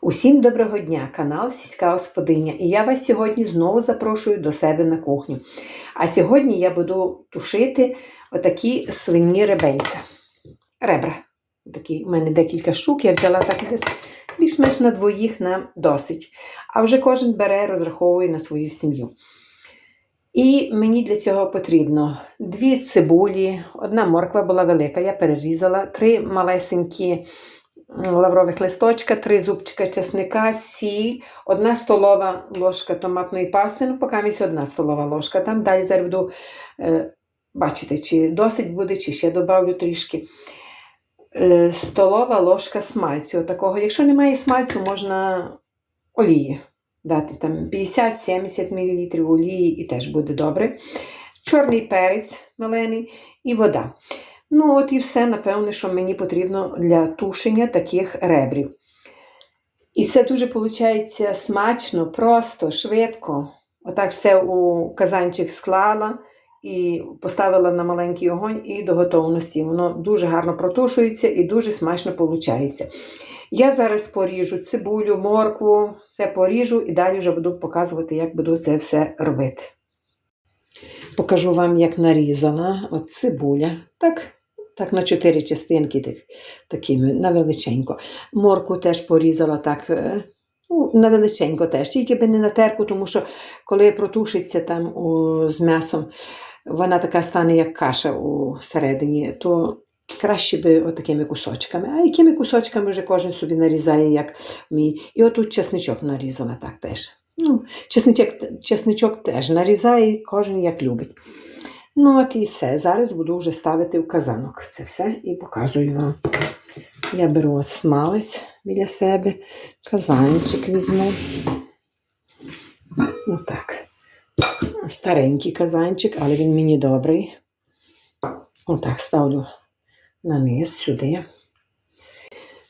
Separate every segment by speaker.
Speaker 1: Усім доброго дня, канал Сільська Господиня. І я вас сьогодні знову запрошую до себе на кухню. А сьогодні я буду тушити отакі свині ребельця. Ребра. Такі, у мене декілька штук, я взяла так десь більш-менш на двоїх нам досить. А вже кожен бере, розраховує на свою сім'ю. І мені для цього потрібно дві цибулі, одна морква була велика, я перерізала, три малесенькі лаврових листочка, три зубчика чесника, сіль, одна столова ложка томатної пасти, ну, поки місць одна столова ложка. Там далі зараз буду е, бачити, чи досить буде, чи ще додавлю трішки. Е, столова ложка смальцю. Такого. Якщо немає смальцю, можна олії дати там 50-70 мл олії і теж буде добре. Чорний перець малений і вода. Ну, от і все, напевне, що мені потрібно для тушення таких ребрів. І це дуже виходить смачно, просто, швидко. Отак все у казанчик склала і поставила на маленький огонь і до готовності. Воно дуже гарно протушується і дуже смачно виходить. Я зараз поріжу цибулю, моркву, все поріжу і далі вже буду показувати, як буду це все робити. Покажу вам, як нарізана от цибуля. Так, так на чотири частинки так, такими, на величенько. Морку теж порізала так, е, ну, на величенько теж, тільки би не на терку, тому що коли протушиться там у, з м'ясом, вона така стане, як каша у середині, то краще би отакими кусочками. А якими кусочками вже кожен собі нарізає, як мій. І отут чесничок нарізала так теж. Ну, чесничок, чесничок теж нарізає, кожен як любить. Ну, от і все. Зараз буду вже ставити в казанок це все і показую вам. Я беру от смалець біля себе, казанчик візьму. Отак. Старенький казанчик, але він мені добрий. Отак ставлю на низ сюди.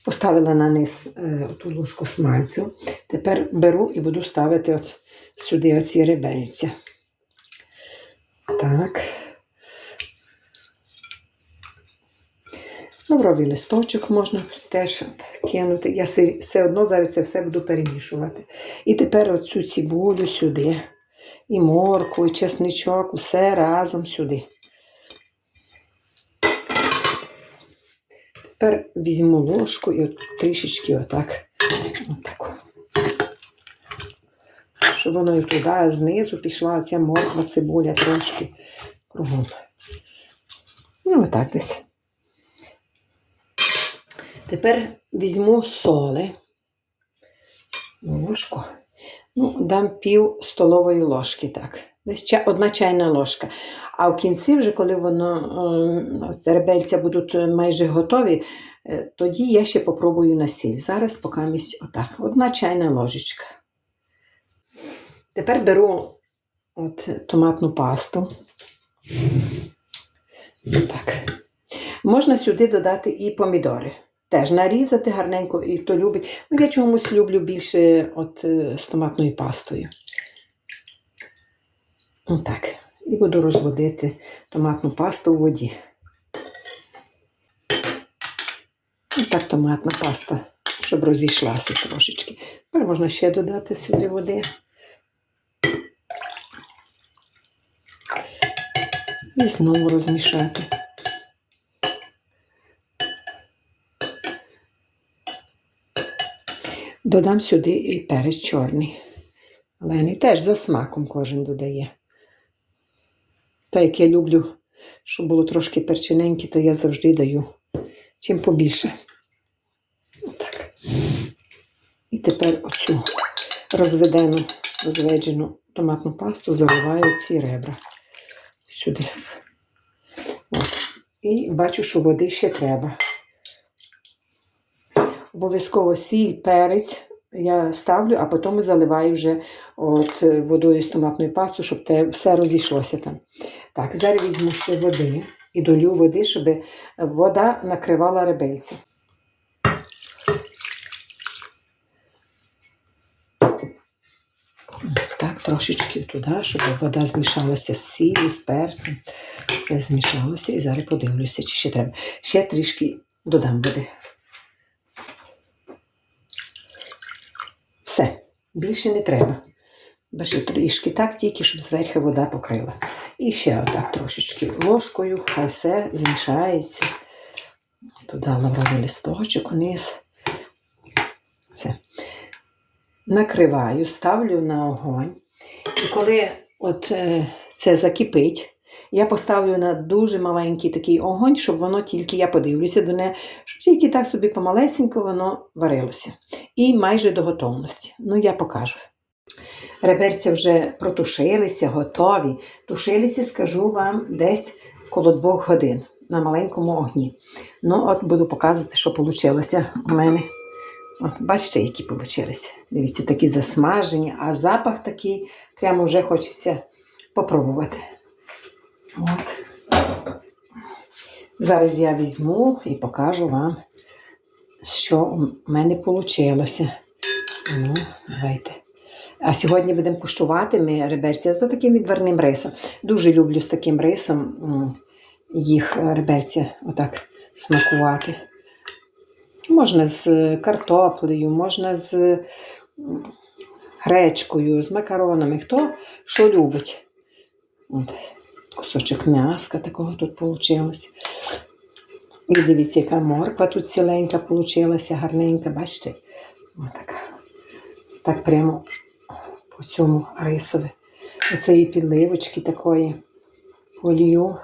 Speaker 1: Поставила на низ е, ту ложку смальцю. Тепер беру і буду ставити от сюди оці ребельця. Так. Лавровий листочок можна теж кинути. Я все, одно зараз це все буду перемішувати. І тепер оцю цибулю сюди. І морку, і чесничок, все разом сюди. Тепер візьму ложку і трішечки отак. отак. Щоб воно і туди, знизу пішла ця морква, цибуля трошки кругом. Ну, отак десь. Тепер візьму соли. Ложку. Ну, дам пів столової ложки, так. Десь одна чайна ложка. А в кінці, вже коли воно е, ребельця будуть майже готові, е, тоді я ще попробую на сіль. Зараз поки місць отак. Одна чайна ложечка. Тепер беру от томатну пасту. Так. Можна сюди додати і помідори. Теж нарізати гарненько, і хто любить. Ну, я чомусь люблю більше от, з томатною пастою. Отак. І буду розводити томатну пасту у воді. Отак томатна паста, щоб розійшлася трошечки. Тепер можна ще додати сюди води. І знову розмішати. Додам сюди і перець чорний. Лений теж за смаком кожен додає. Та як я люблю, щоб було трошки перчиненьке, то я завжди даю чим побільше. Отак. І тепер оцю розведену, розведжену томатну пасту заливаю ці ребра сюди. От. І бачу, що води ще треба. Обов'язково сіль, перець я ставлю, а потім заливаю вже от водою з томатною пастою, щоб те все розійшлося там. Так, зараз візьму ще води і долю води, щоб вода накривала ребельця. Так, трошечки туди, щоб вода змішалася з сіллю, з перцем. Все змішалося і зараз подивлюся, чи ще треба. Ще трішки додам води. Все, більше не треба. Бачите, трішки так, тільки щоб зверху вода покрила. І ще отак трошечки ложкою, хай все змішається. Туди лавровий листочок униз. Все. Накриваю, ставлю на огонь. І коли от е, це закипить, я поставлю на дуже маленький такий огонь, щоб воно тільки, я подивлюся до неї, щоб тільки так собі помалесенько воно варилося. І майже до готовності. Ну, я покажу. Реберця вже протушилися, готові. Тушилися, скажу вам, десь коло двох годин на маленькому огні. Ну, от буду показувати, що вийшло у мене. От, бачите, які вийшли. Дивіться, такі засмажені, а запах такий, прямо вже хочеться попробувати. От. Зараз я візьму і покажу вам, що у мене вийшло. Ну, давайте. А сьогодні будемо куштувати ми реберця за таким відварним рисом. Дуже люблю з таким рисом їх е, реберця отак смакувати. Можна з картоплею, можна з гречкою, з макаронами. Хто що любить. От, кусочок м'яска такого тут вийшло. І дивіться, яка морква тут ціленька вийшла, гарненька, бачите? Отака. Так прямо по цьому рисові. Оце і підливочки такої полію.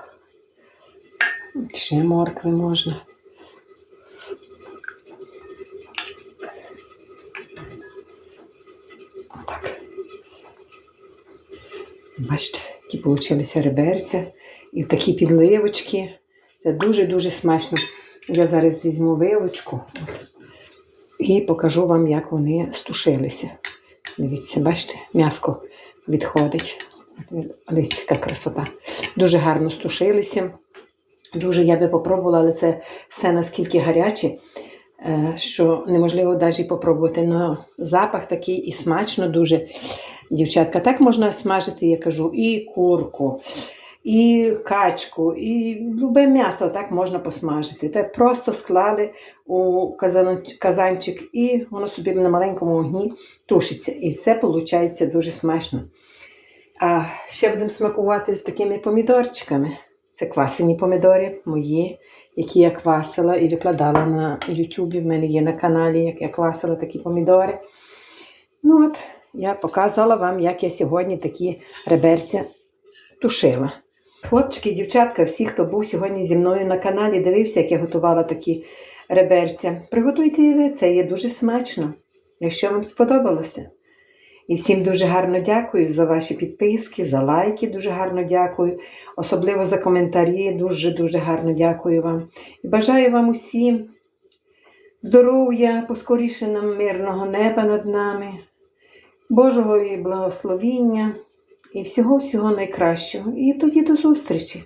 Speaker 1: Ще моркви можна. Отак. Бачите, які получилися реберця і такі підливочки. Це дуже-дуже смачно. Я зараз візьму вилочку і покажу вам, як вони стушилися. Дивіться, бачите, м'яско відходить. Дивіться, красота. Дуже гарно стушилися. Дуже я би попробувала, але це все наскільки гаряче, е, що неможливо навіть попробувати. Но запах такий і смачно дуже. Дівчатка, так можна смажити, я кажу, і курку, і качку, і любе м'ясо так можна посмажити. Так просто склали у казанчик, і воно собі на маленькому огні тушиться. І це виходить дуже смачно. А ще будемо смакувати з такими помідорчиками. Це квасені помідори мої, які я квасила і викладала на Ютубі. В мене є на каналі, як я квасила такі помідори. Ну от, я показала вам, як я сьогодні такі реберця тушила. Хлопчики, дівчатка, всі, хто був сьогодні зі мною на каналі, дивився, як я готувала такі реберця. Приготуйте і ви, це є дуже смачно, якщо вам сподобалося. І всім дуже гарно дякую за ваші підписки, за лайки, дуже гарно дякую. Особливо за коментарі. Дуже-дуже гарно дякую вам. І бажаю вам усім здоров'я, поскоріше нам мирного неба над нами, Божого і благословіння і всього-всього найкращого. І тоді до зустрічі!